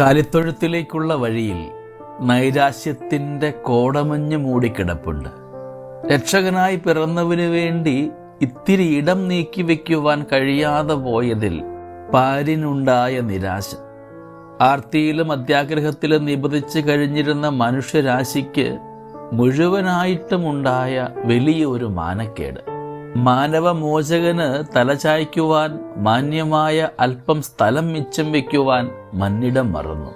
കാലിത്തൊഴുത്തിലേക്കുള്ള വഴിയിൽ നൈരാശ്യത്തിന്റെ കോടമഞ്ഞ് മൂടിക്കിടപ്പുണ്ട്. രക്ഷകനായി പിറന്നവന് വേണ്ടി ഇത്തിരി ഇടം നീക്കി വയ്ക്കുവാൻ കഴിയാതെ പോയതിൽ പാരിനുണ്ടായ നിരാശ. ആർത്തിയിലും അത്യാഗ്രഹത്തിലും നിബന്ധിച്ച് കഴിഞ്ഞിരുന്ന മനുഷ്യരാശിക്ക് മുഴുവനായിട്ടുമുണ്ടായ വലിയൊരു മാനക്കേട്. മാനവമോചകന് തലചായ്ക്കുവാൻ മാന്യമായ അല്പം സ്ഥലം മിച്ചം വയ്ക്കുവാൻ മന്നിടം മറന്നു.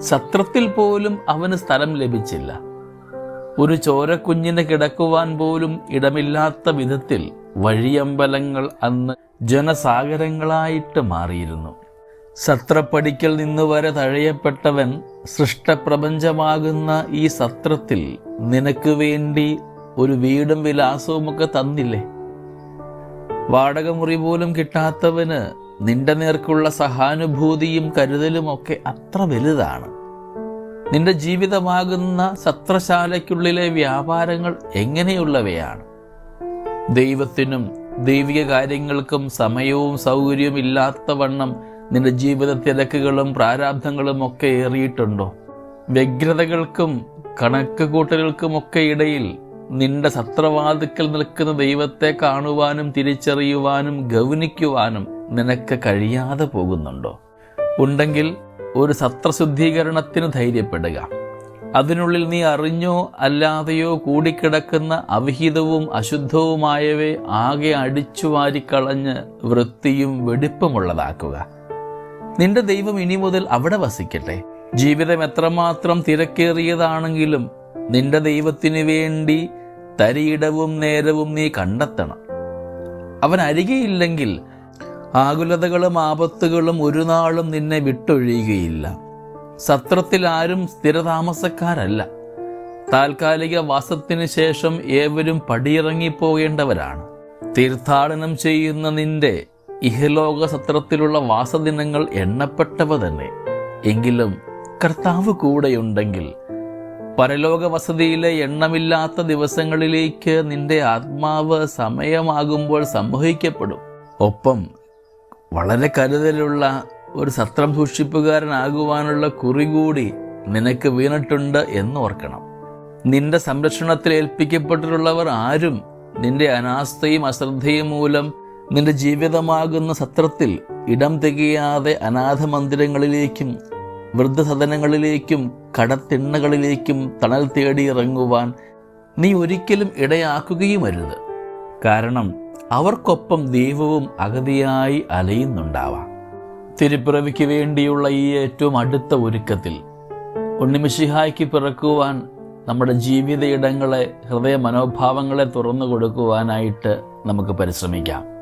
സത്രത്തിൽ പോലും അവന് സ്ഥലം ലഭിച്ചില്ല. ഒരു ചോരക്കുഞ്ഞിന് കിടക്കുവാൻ പോലും ഇടമില്ലാത്ത വിധത്തിൽ വഴിയമ്പലങ്ങൾ അന്ന് ജനസാഗരങ്ങളായിട്ട് മാറിയിരുന്നു. സത്രപ്പടിക്കൽ നിന്ന് വരെ തഴയപ്പെട്ടവൻ സൃഷ്ടപ്രപഞ്ചമാകുന്ന ഈ സത്രത്തിൽ നിനക്ക് വേണ്ടി ഒരു വീടും വിലാസവും ഒക്കെ തന്നില്ലേ? വാടക മുറി പോലും കിട്ടാത്തവന് നിന്റെ നേർക്കുള്ള സഹാനുഭൂതിയും കരുതലുമൊക്കെ അത്ര വലുതാണ്. നിന്റെ ജീവിതമാകുന്ന സത്രശാലയ്ക്കുള്ളിലെ വ്യാപാരങ്ങൾ എങ്ങനെയുള്ളവയാണ്? ദൈവത്തിനും ദൈവിക കാര്യങ്ങൾക്കും സമയവും സൗകര്യവും ഇല്ലാത്തവണ്ണം നിന്റെ ജീവിത തിരക്കുകളും പ്രാരാബ്ധങ്ങളും ഒക്കെ ഏറിയിട്ടുണ്ടോ? വ്യഗ്രതകൾക്കും കണക്ക് കൂട്ടലുകൾക്കുമൊക്കെ ഇടയിൽ നിന്റെ സത്രവാതുക്കൾ നിൽക്കുന്ന ദൈവത്തെ കാണുവാനും തിരിച്ചറിയുവാനും ഗൗനിക്കുവാനും നിനക്ക് കഴിയാതെ പോകുന്നുണ്ടോ? ഉണ്ടെങ്കിൽ ഒരു സത്രശുദ്ധീകരണത്തിന് ധൈര്യപ്പെടുക. അതിനുള്ളിൽ നീ അറിഞ്ഞോ അല്ലാതെയോ കൂടിക്കിടക്കുന്ന അവിഹിതവും അശുദ്ധവുമായവയെ ആകെ അടിച്ചു വാരിക്കളഞ്ഞ് വൃത്തിയും വെടിപ്പുമുള്ളതാക്കുക. നിന്റെ ദൈവം ഇനി മുതൽ അവിടെ വസിക്കട്ടെ. ജീവിതം എത്രമാത്രം തിരക്കേറിയതാണെങ്കിലും നിന്റെ ദൈവത്തിന് വേണ്ടി തരിയിടവും നേരവും നീ കണ്ടെത്തണം. അവൻ അരികെയില്ലെങ്കിൽ ആകുലതകളും ആപത്തുകളും ഒരു നാളും നിന്നെ വിട്ടൊഴിയുകയില്ല. സത്രത്തിൽ ആരും സ്ഥിരതാമസക്കാരല്ല. താൽക്കാലിക വാസത്തിന് ശേഷം ഏവരും പടിയിറങ്ങിപ്പോകേണ്ടവരാണ്. തീർത്ഥാടനം ചെയ്യുന്ന നിന്റെ ഇഹലോക സത്രത്തിലുള്ള വാസദിനങ്ങൾ എണ്ണപ്പെട്ടവ തന്നെ. എങ്കിലും കർത്താവ് കൂടെയുണ്ടെങ്കിൽ പരലോക വസതിയിലെ എണ്ണമില്ലാത്ത ദിവസങ്ങളിലേക്ക് നിന്റെ ആത്മാവ് സമയമാകുമ്പോൾ സംവഹിക്കപ്പെടും. ഒപ്പം വളരെ കരുതലുള്ള ഒരു സത്രം സൂക്ഷിപ്പുകാരനാകുവാനുള്ള കുറി കൂടി നിനക്ക് വീണിട്ടുണ്ട് എന്ന് ഓർക്കണം. നിന്റെ സംരക്ഷണത്തിൽ ഏൽപ്പിക്കപ്പെട്ടിട്ടുള്ളവർ ആരും നിന്റെ അനാസ്ഥയും അശ്രദ്ധയും മൂലം നിന്റെ ജീവിതമാകുന്ന സത്രത്തിൽ ഇടം തികയാതെ അനാഥ മന്ദിരങ്ങളിലേക്കും വൃദ്ധസദനങ്ങളിലേക്കും കടത്തിണ്ണകളിലേക്കും തണൽ തേടി ഇറങ്ങുവാൻ നീ ഒരിക്കലും ഇടയാക്കുകയും അരുത് കാരണം അവർക്കൊപ്പം ദൈവവും അഗതിയായി അലയുന്നുണ്ടാവാം. തിരുപ്പിറവിക്ക് വേണ്ടിയുള്ള ഈ ഏറ്റവും അടുത്ത ഒരുക്കത്തിൽ ഉണ്ണിമിഷിഹായ്ക്ക് പിറക്കുവാൻ നമ്മുടെ ജീവിത ഇടങ്ങളെ ഹൃദയ മനോഭാവങ്ങളെ തുറന്നു കൊടുക്കുവാനായിട്ട് നമുക്ക് പരിശ്രമിക്കാം.